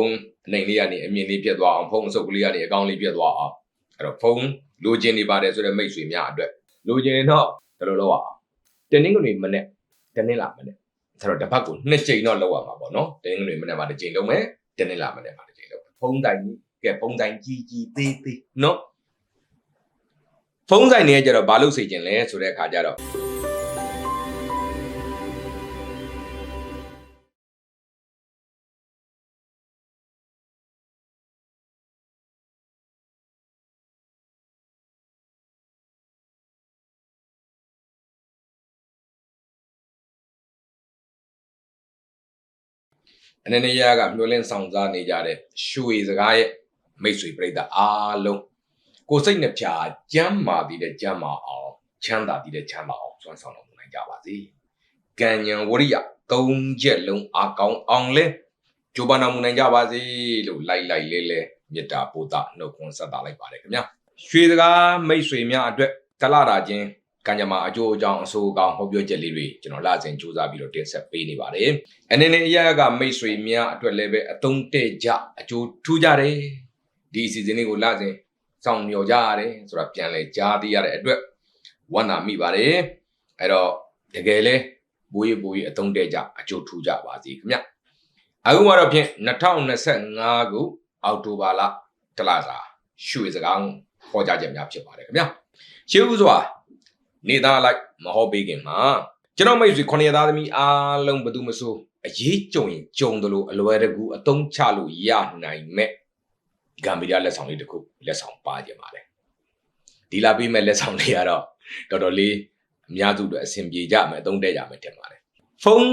ုန်းအနိုင်လေးကနေအမြင်လေးပြတ်သွားအောင်ဖုန်းအစုပ်ကလေးကနေအကောင့်လေးပြတ်သွားအောင်အဲ့တော့ဖုန်းလိုချင်နေပါတယ်ဆိုတဲ့မိတ်ဆွေများအတွက်လိုချင်ရင်တော့ဘယ်လိုလုပ်ရအောင်တင်းင်းကနေမနဲ့တင်းင်းလာမနဲ့ဆိုတော့တစ်ဖက်ကိုနှစ်ချိန်တော့လောက်ရမှာပေါ့နော်တင်းင်းကနေမနဲ့မှာတစ်ချိန်လုံးမယ်တင်းင်းလာမနဲ့မှာတစ်ချိန်လုံးဖုန်းတိုင်ကြီးကဲဖုန်းတိုင်ကြီးကြီးသေးသေးနော်ဖုန်းဆိုင်တွေကကြတော့ဘာလို့စေချင်လဲဆိုတဲ့အခါကျတော့ အနေနဲ့ရကမျောလင်းဆောင်စားနေကြတဲ့ရွှေစကားရဲ့မိတ်ဆွေပြိတ္တာအားလုံးကိုယ်စိတ်နှပြကျမ်းမာတည်တဲ့ကျမ်းမာအောင်ချမ်းသာတည်တဲ့ချမ်းသာအောင်စွမ်းဆောင်တော်မူနိုင်ကြပါစေ။ကံဉဏ်ဝရိယသုံးချက်လုံးအကောင်းအောင်လဲကြိုးပမ်းတော်မူနိုင်ကြပါစေလို့လိုက်လိုက်လေးလေးမေတ္တာပို့တာနှုတ်ခွန်းဆက်တာလိုက်ပါတယ်ခင်ဗျာ။ရွှေစကားမိတ်ဆွေများအတွက်တလတာချင်း ကံကြမ္မာအကျိုးအကြောင်းအဆိုးအကောင်းဟောပြောချက်လေးတွေကျွန်တော်လာစဉ်စူးစမ်းပြီးတော့တင်ဆက်ပေးနေပါတယ်။အနေနဲ့အရာကမိတ်ဆွေများအတွက်လည်းပဲအသုံးတဲ့ကြအကျိုးထူးကြတယ်။ဒီအစီအစဉ်လေးကိုလာစဉ်စောင့်မျှော်ကြရတယ်ဆိုတာပြန်လဲကြားသိရတဲ့အတွက်ဝမ်းသာမိပါတယ်။အဲ့တော့တကယ်လဲဘိုးရဘိုးရအသုံးတဲ့ကြအကျိုးထူးကြပါစေခင်ဗျ။အခုမှတော့ဖြင့်2025ခုအောက်တိုဘာလတလစာရွှေစကားဟောကြားချက်များဖြစ်ပါတယ်ခင်ဗျ။ရှေးဦးစွာ နေသားလိုက်မဟောပေးခင်မှာကျွန်တော်မိတ်ဆွေခொနရသားသမီးအားလုံးဘယ်သူမဆိုအရေးကြုံရင်ကြုံတယ်လို့အလွယ်တကူအသုံးချလို့ရနိုင်မဲ့ဂမ်ဘီယာလက်ဆောင်လေးတစ်ခုလက်ဆောင်ပါကြပါလေဒီလာပေးမဲ့လက်ဆောင်လေးကတော့တော်တော်လေးအများစုအတွက်အဆင်ပြေကြမယ်အသုံးတဲ့ကြမယ်ထင်ပါတယ်ဖုန်း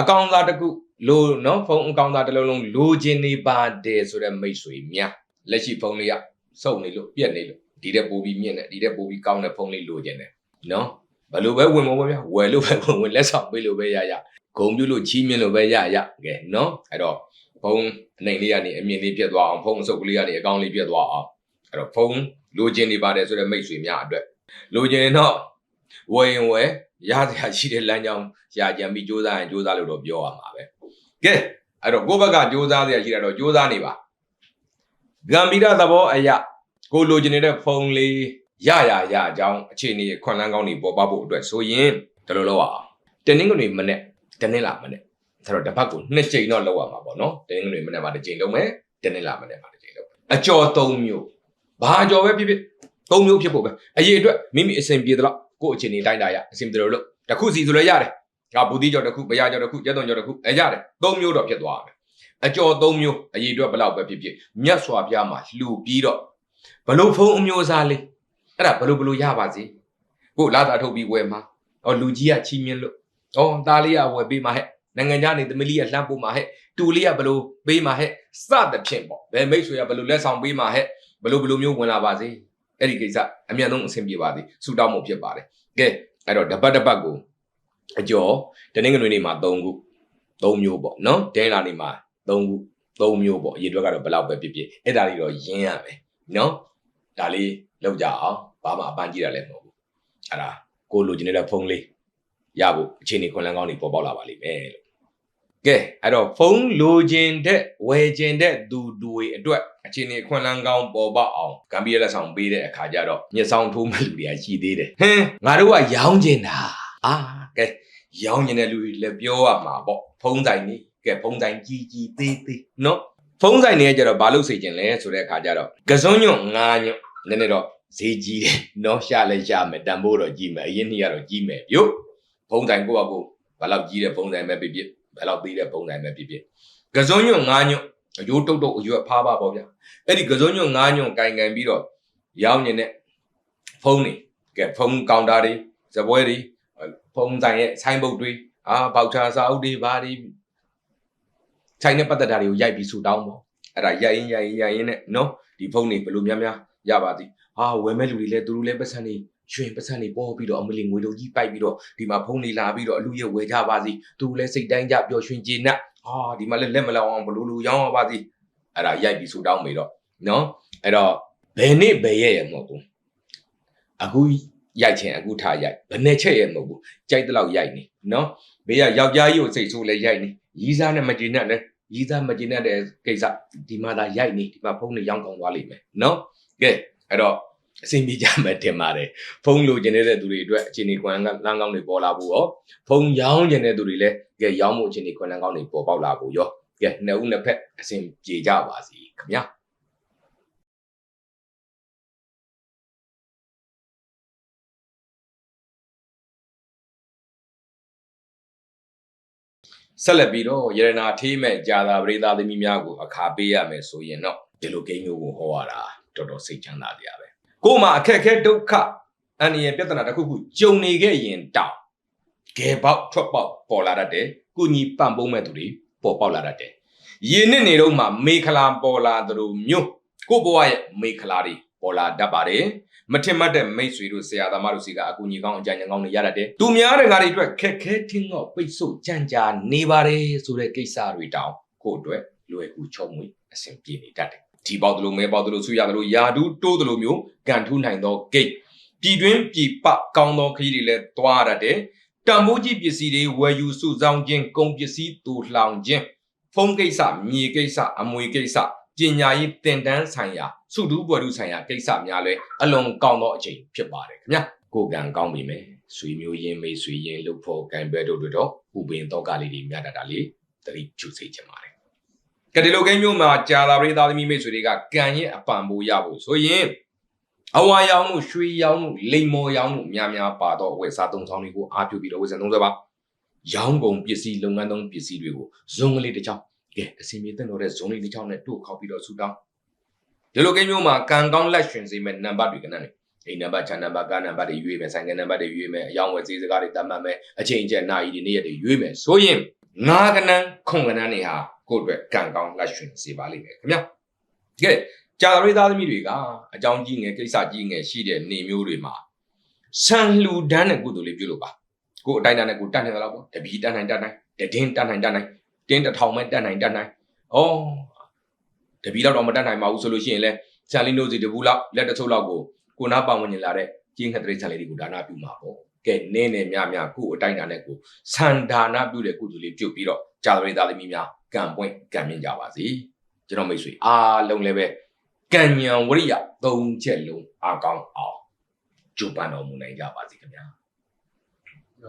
အကောင့်သားတစ်ခုလိုနော်ဖုန်းအကောင့်သားတစ်လုံးလုံးလိုချင်နေပါတယ်ဆိုတဲ့မိတ်ဆွေများလက်ရှိဖုန်းလေးကစုံနေလို့ပြက်နေလို့ဒီတဲ့ပို့ပြီးမြင့်နေဒီတဲ့ပို့ပြီးကောင်းတဲ့ဖုန်းလေးလိုချင်တယ် နော်ဘယ်လိုပဲဝင်မပေါ့ဗျာဝယ်လို့ပဲဝင်ဝင်လက်ဆောင်ပေးလို့ပဲရရဂုံပြုလို့ချီးမြှင့်လို့ပဲရရကဲနော်အဲ့တော့ဖုန်းအနိုင်လေးကနေအမြင်လေးပြတ်သွားအောင်ဖုန်းအစုပ်ကလေးကနေအကောင့်လေးပြတ်သွားအောင်အဲ့တော့ဖုန်းလိုချင်နေပါတယ်ဆိုတဲ့မိတ်ဆွေများအတွက်လိုချင်ရင်တော့ဝယ်ရင်ဝယ်ရစရာရှိတဲ့လမ်းကြောင်းရာကြံပြီးစူးစမ်းရင်စူးစမ်းလို့တော့ပြောရမှာပဲကဲအဲ့တော့ကိုယ့်ဘက်ကစူးစမ်းစရာရှိတာတော့စူးစမ်းနေပါဂမ်ဘီရာသဘောအရာကိုလိုချင်နေတဲ့ဖုန်းလေး ရရရအကြောင်းအခြေအနေခွန်လန်းကောင်းတွေပေါ်ပေါက်ဖို့အတွက်ဆိုရင်ဒီလိုလုပ်အောင်တင်းနှင်းကနေမနဲ့တင်းနှင်းလာမနဲ့ဆိုတော့တစ်ပတ်ကိုနှစ်ကြိမ်တော့လုပ်ရမှာပေါ့နော်တင်းနှင်းကနေမနဲ့မှာတစ်ကြိမ်လုပ်မယ်တင်းနှင်းလာမနဲ့မှာတစ်ကြိမ်လုပ်အကျော်၃မျိုးဘာအကျော်ပဲဖြစ်ဖြစ်၃မျိုးဖြစ်ဖို့ပဲအရေးအတွက်မိမိအစဉ်ပြေတော့ကိုယ့်အခြေအနေတိုင်းတာရအစဉ်ပြေလို့လို့တစ်ခုစီဆိုလည်းရတယ်ငါဘူတိကျော်တစ်ခုဘရာကျော်တစ်ခုကျက်သွန်ကျော်တစ်ခုအဲရတယ်၃မျိုးတော့ဖြစ်သွားမယ်အကျော်၃မျိုးအရေးအတွက်ဘယ်လောက်ပဲဖြစ်ဖြစ်မြတ်စွာဘုရားမှာလှူပြီးတော့ဘလို့ဖုံးအမျိုးအစားလေး အဲ့ဒါဘလို့ဘလို့ရပါစေကိုလာတာထုတ်ပြီးဝယ်မှာဟောလူကြီးကချီးမြှင့်လို့ဟောသားလေးကဝယ်ပေးမှာဟဲ့နိုင်ငံခြားနေသမီးလေးကလှမ်းပို့မှာဟဲ့တူလေးကဘလို့ပေးမှာဟဲ့စသဖြင့်ပေါ့ဘယ်မိတ်ဆွေကဘလို့လက်ဆောင်ပေးမှာဟဲ့ဘလို့ဘလို့မျိုးဝင်လာပါစေအဲ့ဒီကိစ္စအမြန်ဆုံးအဆင်ပြေပါသည်ဆူတောင်းမှုဖြစ်ပါတယ်ကဲအဲ့တော့တပတ်တပတ်ကိုအကျော်တနင်္ဂနွေနေ့မှာ3ခု3မျိုးပေါ့နော်ဒဲလာနေ့မှာ3ခု3မျိုးပေါ့အရေးအတွက်ကတော့ဘယ်လောက်ပဲဖြစ်ဖြစ်အဲ့ဒါလေးတော့ရင်းရမယ်နော်ဒါလေး လောက်ကြအောင်ဘာမှအပန်းကြည့်ရလဲမဟုတ်ဘူးအဲ့ဒါကိုလိုချင်နေတဲ့ဖုန်းလေးရဖို့အခြေအနေခွန်လန်းကောင်းတွေပေါ်ပေါက်လာပါလိမ့်မယ်လို့ကဲအဲ့တော့ဖုန်းလိုချင်တဲ့ဝယ်ချင်တဲ့သူတွေအတွက်အခြေအနေခွန်လန်းကောင်းပေါ်ပေါက်အောင်ကံပြည့်လက်ဆောင်ပေးတဲ့အခါကျတော့ညဆောင်ထိုးမဲ့လူတွေကရှိသေးတယ်ဟင်းငါတို့ကရောင်းချင်တာအာကဲရောင်းချင်တဲ့လူတွေလည်းပြောရမှာပေါ့ဖုန်းဆိုင်နေကဲဖုန်းဆိုင်ကြီးကြီးသေးသေးနော်ဖုန်းဆိုင်တွေကကျတော့ဘာလို့စေချင်လဲဆိုတဲ့အခါကျတော့ကစွန်းညွန့်ငါညွန့် နည်းနည်းတော့ဈေးကြီးတယ်နော်ရှာလဲရှာမယ်တန်ဖိုးတော့ကြီးမယ်အရင်နှစ်ကတော့ကြီးမယ်ပြုတ်ဖုံးတိုင်ကိုယ့်အကိုဘယ်လောက်ကြီးတဲ့ဖုံးတိုင်ပဲဖြစ်ဖြစ်ဘယ်လောက်သေးတဲ့ဖုံးတိုင်ပဲဖြစ်ဖြစ်ကစုံညွန့်ငါးညွန့်အယိုးတုတ်တုတ်အရွက်ဖားပါပေါ့ဗျာအဲ့ဒီကစုံညွန့်ငါးညွန့်ကင်ကင်ပြီးတော့ရောင်းနေတဲ့ဖုံးတွေကဲဖုံးကောင်တာတွေဇပွဲတွေဖုံးတိုင်ရဲ့ဆိုင်းဘုတ်တွေအာပေါချာစာအုပ်တွေဘာတွေဆိုင်နဲ့ပတ်သက်တာတွေကိုရိုက်ပြီးဆူတောင်းပေါ့အဲ့ဒါရိုက်ရင်ရိုက်ရင်ရိုက်ရင်နဲ့နော် ဒီဖုံးတွေဘယ်လိုများများရပါသည်ဟာဝယ်မဲ့လူတွေလည်းသူတို့လည်းပတ်စံနေရွှင်ပတ်စံနေပေါ်ပြီးတော့အမလီငွေတို့ကြီးပိုက်ပြီးတော့ဒီမှာဖုံးနေလာပြီးတော့အလူရဲ့ဝယ်ကြပါစီသူလည်းစိတ်တိုင်းကြပျော်ရွှင်ကျေနပ်ဟာဒီမှာလည်းလက်မလောင်အောင်ဘလူလူရောင်းရပါစီအဲ့ဒါရိုက်ပြီးဆူတောင်းပြီးတော့နော်အဲ့တော့ဘယ်နေ့ဘယ်ရက်ရမဟုတ်ဘူးအခုရိုက်ချင်အခုထားရိုက်ဘယ်နဲ့ချက်ရမဟုတ်ဘူးကြိုက်တဲ့လောက်ရိုက်နေနော်ဘေးကယောက်ျားကြီးကိုစိတ်ဆိုးလဲရိုက်နေရီးစားနဲ့မကျေနပ်လဲ ရည်သားမကျင်တဲ့ကိစ္စဒီမှာသာရိုက်နေဒီမှာဖုန်းနဲ့ရောင်းကောင်းသွားလိမ့်မယ်နော်ကဲအဲ့တော့အဆင်ပြေကြမယ်တင်ပါတယ်ဖုန်းလိုချင်တဲ့သူတွေအတွက်အခြေအနေကွန်လန်းလန်းကောင်းတွေပေါ်လာဖို့ရောဖုန်းရောင်းချင်တဲ့သူတွေလည်းကဲရောင်းမှုအခြေအနေကွန်လန်းကောင်းတွေပေါ်ပေါက်လာဖို့ရောကဲနှစ်ဦးနှစ်ဖက်အဆင်ပြေကြပါစီခင်ဗျာ ဆက်လက်ပြီးတော့ရတနာထေးမဲ့ဂျာသာပရိသတ်သမီးများကိုအခါပေးရမယ်ဆိုရင်တော့ဒီလိုကိန်းမျိုးကိုဟောရတာတော်တော်စိတ်ချမ်းသာကြရပဲကို့မှာအခက်အခဲဒုက္ခအန္တရာယ်ပြဿနာတစ်ခုခုကြုံနေခဲ့ရင်တောင်ဂဲပေါက်ထွက်ပေါက်ပေါ်လာတတ်တယ်ကုညီပံ့ပိုးမဲ့သူတွေပေါ်ပေါက်လာတတ်တယ်ရင်းနှစ်နေတော့မှမေခလာပေါ်လာသလိုမျိုးကို့ဘဝရဲ့မေခလာတွေပေါ်လာတတ်ပါတယ် မထင်မှတ်တဲ့မိတ်ဆွေတို့ဆရာသမားတို့စီကအကူညီကောင်းအကြံဉာဏ်ကောင်းတွေရတတ်တယ်။သူများတဲ့ငါတွေအတွက်ခက်ခဲထင်းတော့ပိတ်ဆို့ကြံကြာနေပါတယ်ဆိုတဲ့ကိစ္စတွေတောင်ကို့အတွက်လွယ်ကူချုံမွေအဆင်ပြေနေတတ်တယ်။ဒီပေါက်တလို့မဲပေါက်တလို့ဆူရတလို့ယာဒူးတိုးတလို့မျိုးကန်ထူးနိုင်သောဂိတ်ပြည်တွင်းပြည်ပကောင်းသောခရီးတွေလည်းသွားရတတ်တယ်။တံမိုးကြီးပစ္စည်းတွေဝယ်ယူစုဆောင်ခြင်းကုန်ပစ္စည်းတူလှောင်ခြင်းဖုန်းကိစ္စမြေကိစ္စအမွေကိစ္စ ပညာရေးတင်တန်းဆိုင်ရာစုတူးပွဲတူးဆိုင်ရာကိစ္စများလဲအလွန်ကောင်းသောအချိန်ဖြစ်ပါတယ်ခင်ဗျာကိုကံကောင်းပြီမယ်ဆွေမျိုးရင်းမိတ်ဆွေရင်းလှုပ်ဖို့ကံပဲတို့တို့တော့ဥပင်တော့ကလေးတွေမြတ်တတ်တာလေးသတိပြုစေချင်ပါတယ်ကတိလိုကိန်းမျိုးမှာကြာလာပရိသသမီးမိတ်ဆွေတွေကကံရဲ့အပံပိုးရဖို့ဆိုရင်အဝါရောင်မှုရွှေရောင်မှုလိမ်မော်ရောင်မှုများများပါတော့ဝယ်စားသုံးဆောင်တွေကိုအားပြုပြီးတော့ဝယ်စံသုံးဆွဲပါရောင်းကုန်ပစ္စည်းလုပ်ငန်းသုံးပစ္စည်းတွေကိုဇုံကလေးတစ်ချောင်း ကဲအစီအမီတက်တော့တဲ့ဇုံလေးတစ်ချောင်းနဲ့တို့ခောက်ပြီးတော့ဆူတောင်းဒီလိုကိန်းမျိုးမှာကံကောင်းလက်ရှင်စေမဲ့နံပါတ်တွေကနန်းနေအိမ်နံပါတ်ချန်နံပါတ်ကားနံပါတ်တွေရွေးမယ်ဆိုင်ကနံပါတ်တွေရွေးမယ်အယောင်ဝယ်စည်းစကားတွေတတ်မှတ်မယ်အချိန်ကျနာရီတွေနေ့ရက်တွေရွေးမယ်ဆိုရင်ငါးကနန်းခုံကနန်းတွေဟာကိုယ့်အတွက်ကံကောင်းလက်ရှင်စေပါလိမ့်မယ်ခင်ဗျာကဲကြာရိသားသမီးတွေကအကြောင်းကြီးငယ်ကိစ္စကြီးငယ်ရှိတဲ့နေမျိုးတွေမှာဆန်လှူဒန်းတဲ့ကုသိုလ်လေးပြုလုပ်ပါကိုယ်အတိုင်းတန်းနဲ့ကိုယ်တတ်နေသလားပေါ့တပီတတ်နိုင်တတ်နိုင်တည်င်းတတ်နိုင်တတ်နိုင် တင်းတစ်ထောင်မဲ့တတ်နိုင်တတ်နိုင်ဩတပီတော့တော့မတတ်နိုင်ပါဘူးဆိုလို့ရှိရင်လဲဆန်လင်းတို့စီတပူလောက်လက်တစ်ချုပ်လောက်ကိုကိုနာပါဝင်နေလာတဲ့ကျင်းခက်တဲ့ဆန်လေးတွေကိုဒါနာပြုမှာပေါ့ကဲနင်းနေမြမြကိုယ်အတိုင်းတန်းနဲ့ကိုဆန်ဒါနာပြုတဲ့ကုသိုလ်လေးပြုတ်ပြီးတော့ကြာရိသားသမီးများကံပွင့်ကံမြင့်ကြပါစေကျွန်တော်မိတ်ဆွေအားလုံးလည်းပဲကံဉဏ်ဝရိယသုံးချက်လုံးအားကောင်းအောင်ကြိုးပမ်းတော်မူနိုင်ကြပါစေခင်ဗျာ